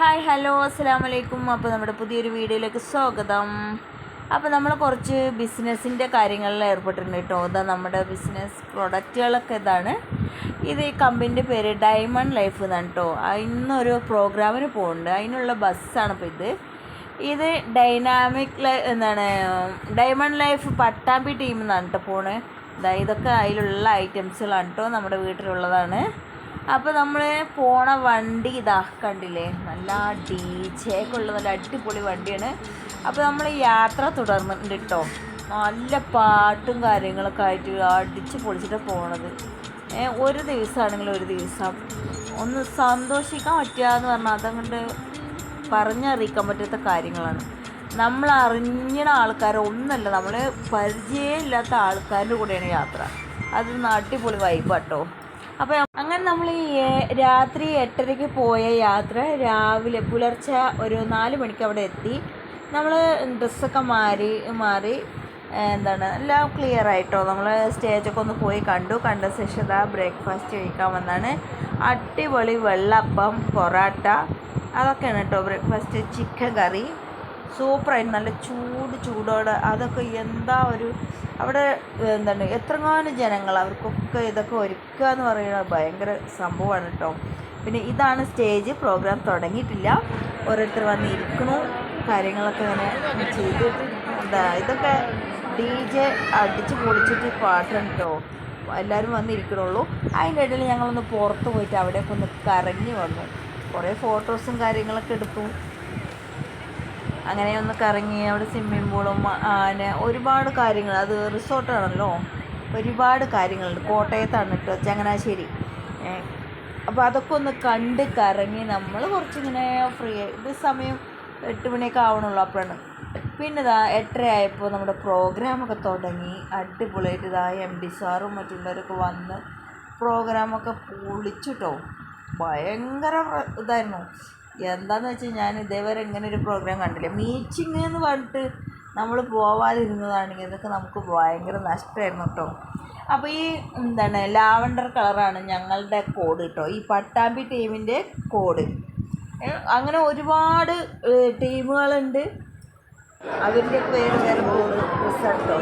Hi hello അസ്സാം വലൈക്കും അപ്പോൾ നമ്മുടെ പുതിയൊരു വീഡിയോയിലേക്ക് സ്വാഗതം. അപ്പോൾ നമ്മൾ കുറച്ച് ബിസിനസ്സിന്റെ കാര്യങ്ങളിൽ ഏർപ്പെട്ടിട്ടുണ്ട് കേട്ടോ. ഇതാ നമ്മുടെ ബിസിനസ് പ്രൊഡക്റ്റുകളൊക്കെ ഇതാണ്. ഇത് ഈ കമ്പനിന്റെ പേര് ഡയമണ്ട് ലൈഫ് എന്നാണ് കേട്ടോ. ഇന്നൊരു പ്രോഗ്രാമിന് പോകുന്നുണ്ട് അതിനുള്ള ബസ്സാണ് ഇപ്പോൾ ഇത്. ഇത് ഡൈനാമിക് എന്താണ് ഡയമണ്ട് ലൈഫ് പട്ടാമ്പി ടീം എന്നാണ് കേട്ടോ പോണേ. ഇതാ ഇതൊക്കെ അതിലുള്ള ഐറ്റംസുകളാണ് കേട്ടോ നമ്മുടെ വീട്ടിലുള്ളതാണ്. അപ്പോൾ നമ്മൾ പോണ വണ്ടി ഇതാ കണ്ടില്ലേ? നല്ല ഡി ജെക്കുള്ള നല്ല അടിപൊളി വണ്ടിയാണ്. അപ്പോൾ നമ്മൾ യാത്ര തുടർന്നിട്ടുണ്ട് കേട്ടോ നല്ല പാട്ടും കാര്യങ്ങളൊക്കെ ആയിട്ട് അടിച്ച് പൊളിച്ചിട്ട് പോണത്. ഒരു ദിവസമാണെങ്കിൽ ഒരു ദിവസം. ഒന്ന് സന്തോഷിക്കാൻ പറ്റുക എന്ന് പറഞ്ഞാൽ അതങ്ങോട്ട് പറഞ്ഞറിയിക്കാൻ പറ്റാത്ത കാര്യങ്ങളാണ്. നമ്മൾ അറിഞ്ഞ ആൾക്കാർ ഒന്നല്ല നമ്മൾ പരിചയമില്ലാത്ത ആൾക്കാരുടെ കൂടെയാണ് യാത്ര. അത് അടിപൊളി വൈബാട്ടോ അപ്പോൾ അങ്ങനെ നമ്മൾ ഈ രാത്രി എട്ടരയ്ക്ക് പോയ യാത്ര രാവിലെ പുലർച്ചെ ഒരു നാല് മണിക്ക് അവിടെ എത്തി. നമ്മൾ ഡ്രസ്സൊക്കെ മാറി മാറി എന്താണ് എല്ലാം ക്ലിയർ ആയിട്ടോ. നമ്മൾ സ്റ്റേജൊക്കെ ഒന്ന് പോയി കണ്ടു. കണ്ട ശേഷം ബ്രേക്ക്ഫാസ്റ്റ് കഴിക്കാൻ വന്നാണ്. അടിപൊളി വെള്ളപ്പം പൊറാട്ട അതൊക്കെയാണ് കേട്ടോ ബ്രേക്ക്ഫാസ്റ്റ്. ചിക്കൻ കറി സൂപ്പറായിട്ട് നല്ല ചൂട് ചൂടോടെ. അതൊക്കെ എന്താ ഒരു അവിടെ എന്താണ് എത്രങ്ങാനും ജനങ്ങൾ അവർക്കൊക്കെ ഇതൊക്കെ ഒരുക്കുക എന്ന് പറയുന്നത് ഭയങ്കര സംഭവമാണ് കേട്ടോ. പിന്നെ ഇതാണ് സ്റ്റേജ് പ്രോഗ്രാം തുടങ്ങിയിട്ടില്ല. ഓരോരുത്തർ വന്ന് ഇരിക്കണു കാര്യങ്ങളൊക്കെ ഇങ്ങനെ ചെയ്തിട്ട് എന്താ ഇതൊക്കെ ഡി ജെ അടിച്ച് പൊളിച്ചിട്ട് പാട്ടാണ് കേട്ടോ. എല്ലാവരും വന്നിരിക്കണുള്ളൂ അതിന്റെ ഇടയിൽ ഞങ്ങളൊന്ന് പുറത്ത് പോയിട്ട് അവിടെയൊക്കെ ഒന്ന് കറങ്ങി വന്നു. കുറേ ഫോട്ടോസും കാര്യങ്ങളൊക്കെ എടുത്തു. അങ്ങനെ ഒന്ന് കറങ്ങി അവിടെ സ്വിമ്മിംഗ് പൂളും ആന ഒരുപാട് കാര്യങ്ങൾ. അത് റിസോർട്ടാണല്ലോ ഒരുപാട് കാര്യങ്ങളുണ്ട്. കോട്ടയത്താണ് കേട്ടോ ചങ്ങനാശ്ശേരി. അപ്പോൾ അതൊക്കെ ഒന്ന് കണ്ട് കറങ്ങി നമ്മൾ കുറച്ചിങ്ങനെ ഫ്രീ ആയി. ഇത് സമയം എട്ട് മണിയൊക്കെ ആവണുള്ളൂ അപ്പോഴാണ്. പിന്നെ ഇതാ എട്ടരയായപ്പോൾ നമ്മുടെ പ്രോഗ്രാമൊക്കെ തുടങ്ങി. അടിപൊളിയായിട്ട് ഇതാ എം ഡി സാറും മറ്റുള്ളവരൊക്കെ വന്ന് പ്രോഗ്രാമൊക്കെ പൊളിച്ചിട്ടോ ഭയങ്കര ഇതായിരുന്നു. എന്താന്ന് വെച്ചാൽ ഞാൻ ഇതേവരെ ഇങ്ങനെ ഒരു പ്രോഗ്രാം കണ്ടില്ല. മീറ്റിംഗ് എന്ന് പറഞ്ഞിട്ട് നമ്മൾ പോവാതിരുന്നതാണെങ്കിൽ ഇതൊക്കെ നമുക്ക് ഭയങ്കര നഷ്ടമായിരുന്നു കേട്ടോ അപ്പോൾ ഈ എന്താണ് ലാവണ്ടർ കളറാണ് ഞങ്ങളുടെ കോഡ് കേട്ടോ ഈ പട്ടാമ്പി ടീമിന്റെ കോഡ് അങ്ങനെ ഒരുപാട് ടീമുകളുണ്ട്. അവരുടെ വേറെ വേറെ കോഡ് റിസൾട്ടോ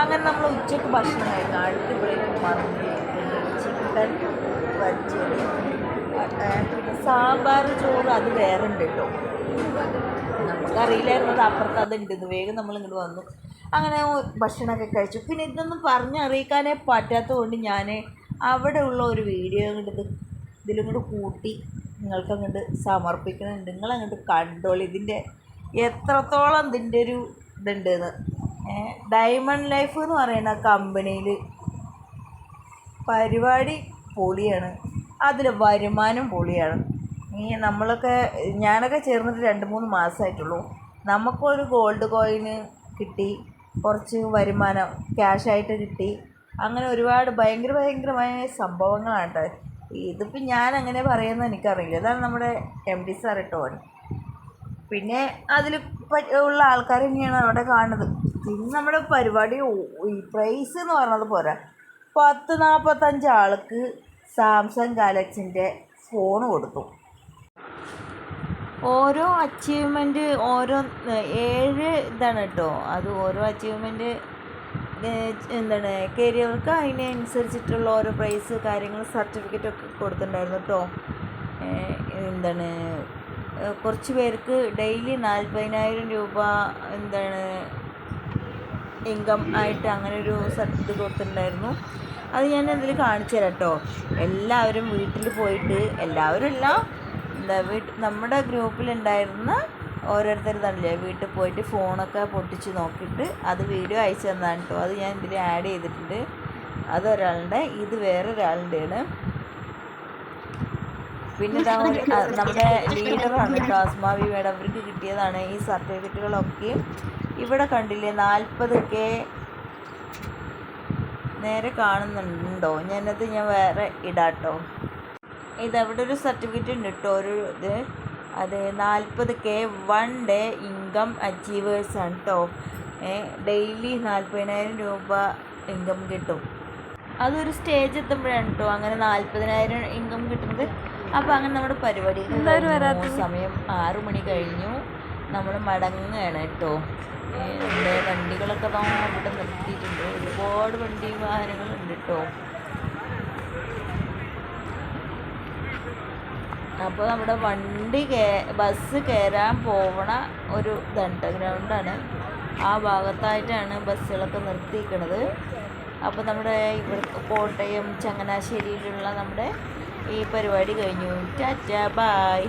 അങ്ങനെ നമ്മൾ ഉച്ചയ്ക്ക് ഭക്ഷണം കഴിക്കണം അടിപൊളിയായിട്ട് മന്തി ചിക്കൻ വച്ചത് സാമ്പാർ ചോറ് അത് വേറെ ഉണ്ട് കേട്ടോ നമുക്കറിയില്ലായിരുന്നു അത് അപ്പുറത്ത് അതുണ്ടെന്ന് വേഗം നമ്മൾ ഇങ്ങോട്ട് വന്നു. അങ്ങനെ ഭക്ഷണമൊക്കെ കഴിച്ചു. പിന്നെ ഇതൊന്നും പറഞ്ഞറിയിക്കാനേ പറ്റാത്തത് കൊണ്ട് ഞാൻ അവിടെ ഉള്ള ഒരു വീഡിയോ അങ്ങോട്ട് ഇത് ഇതിലും കൂടെ കൂട്ടി നിങ്ങൾക്ക് അങ്ങോട്ട് സമർപ്പിക്കുന്നുണ്ട്. നിങ്ങൾ അങ്ങോട്ട് കണ്ടോളൂ. ഇതിന്റെ എത്രത്തോളം ഇതിന്റെ ഒരു ഇതുണ്ടെന്ന്. ഡയമണ്ട് ലൈഫ് എന്ന് പറയുന്ന കമ്പനിയിൽ പരിപാടി പൊളിയാണ്. അതിൽ വരുമാനം പൊളിയാണ്. ഈ നമ്മളൊക്കെ ഞാനൊക്കെ ചേർന്നിട്ട് രണ്ട് മൂന്ന് മാസമായിട്ടുള്ളൂ നമുക്കൊരു ഗോൾഡ് കോയിന് കിട്ടി കുറച്ച് വരുമാനം ക്യാഷായിട്ട് കിട്ടി. അങ്ങനെ ഒരുപാട് ഭയങ്കര ഭയങ്കരമായ സംഭവങ്ങളാണ് കേട്ടോ. ഇതിപ്പോൾ ഞാൻ അങ്ങനെ പറയുന്നത് എനിക്കറിയില്ല. ഇതാണ് നമ്മുടെ എം ഡി സാർ ഇട്ടോ പിന്നെ അതിൽ ഉള്ള ആൾക്കാർ തന്നെയാണ് അവിടെ കാണുന്നത്. പിന്നെ നമ്മുടെ പരിപാടി പ്രൈസ് എന്ന് പറഞ്ഞത് പോരാ. പത്ത് നാൽപ്പത്തഞ്ച് ആൾക്ക് സാംസങ് ഗാലക്സിന്റെ ഫോൺ കൊടുത്തു. ഓരോ അച്ചീവ്മെന്റ് ഓരോ ഏഴ് ഇതാണ് കേട്ടോ അത് ഓരോ അച്ചീവ്മെന്റ് എന്താണ് കരിയർക്ക് അതിനനുസരിച്ചിട്ടുള്ള ഓരോ പ്രൈസ് കാര്യങ്ങൾ സർട്ടിഫിക്കറ്റ് ഒക്കെ കൊടുത്തിട്ടുണ്ടായിരുന്നു കേട്ടോ എന്താണ് കുറച്ച് പേർക്ക് ഡെയിലി നാൽപ്പതിനായിരം രൂപ എന്താണ് ഇൻകം ആയിട്ട് അങ്ങനെ ഒരു ഇത് കൊടുത്തിട്ടുണ്ടായിരുന്നു. അത് ഞാൻ അതിൽ കാണിച്ചു തരാം കേട്ടോ എല്ലാവരും വീട്ടിൽ പോയിട്ട് എല്ലാവരും അല്ല എന്താ വീട്ട് നമ്മുടെ ഗ്രൂപ്പിലുണ്ടായിരുന്ന ഓരോരുത്തർ തന്നില്ലേ വീട്ടിൽ പോയിട്ട് ഫോണൊക്കെ പൊട്ടിച്ച് നോക്കിയിട്ട് അത് വീഡിയോ അയച്ചു തന്നാണ് കേട്ടോ അത് ഞാൻ ഇതിൽ ആഡ് ചെയ്തിട്ടുണ്ട്. അതൊരാളുടെ ഇത് വേറൊരാളുടെയാണ്. പിന്നെ നമ്മുടെ ലീഡറാണ് കേട്ടോ അസ്മാവി മേഡം അവർക്ക് കിട്ടിയതാണ് ഈ സർട്ടിഫിക്കറ്റുകളൊക്കെ ഇവിടെ കണ്ടില്ലേ നാൽപ്പത് കെ നേരെ കാണുന്നുണ്ടോ? ഞാനത് ഞാൻ വേറെ ഇടാട്ടോ. ഇതവിടെ ഒരു സർട്ടിഫിക്കറ്റ് ഉണ്ട് കേട്ടോ ഒരു ഇത്. അത് നാൽപ്പത് K one day income achievers ആണ് കേട്ടോ ഡെയിലി നാൽപ്പതിനായിരം രൂപ ഇൻകം കിട്ടും. അതൊരു സ്റ്റേജ് എത്തുമ്പോഴാണ് കേട്ടോ അങ്ങനെ നാൽപ്പതിനായിരം ഇൻകം കിട്ടുന്നത്. അപ്പോൾ അങ്ങനെ നമ്മുടെ പരിപാടി എന്തായാലും വരാത്ത സമയം ആറു മണി കഴിഞ്ഞു. നമ്മൾ മടങ്ങുകയാണ് കേട്ടോ. നമ്മുടെ വണ്ടികളൊക്കെ ഇവിടെ നിർത്തിയിട്ടുണ്ട്. ഒരുപാട് വണ്ടി വാഹനങ്ങളുണ്ട് കേട്ടോ. അപ്പോൾ നമ്മുടെ വണ്ടി കേ ബസ് കയറാൻ പോവണ ഒരു ഇതുണ്ട്. ഗ്രൗണ്ടാണ് ആ ഭാഗത്തായിട്ടാണ് ബസ്സുകളൊക്കെ നിർത്തിയിരിക്കുന്നത് അപ്പോൾ നമ്മുടെ ഇവിടെ കോട്ടയം ചങ്ങനാശ്ശേരിയിലുള്ള നമ്മുടെ ഈ പരിപാടി കഴിഞ്ഞു. Tata bye.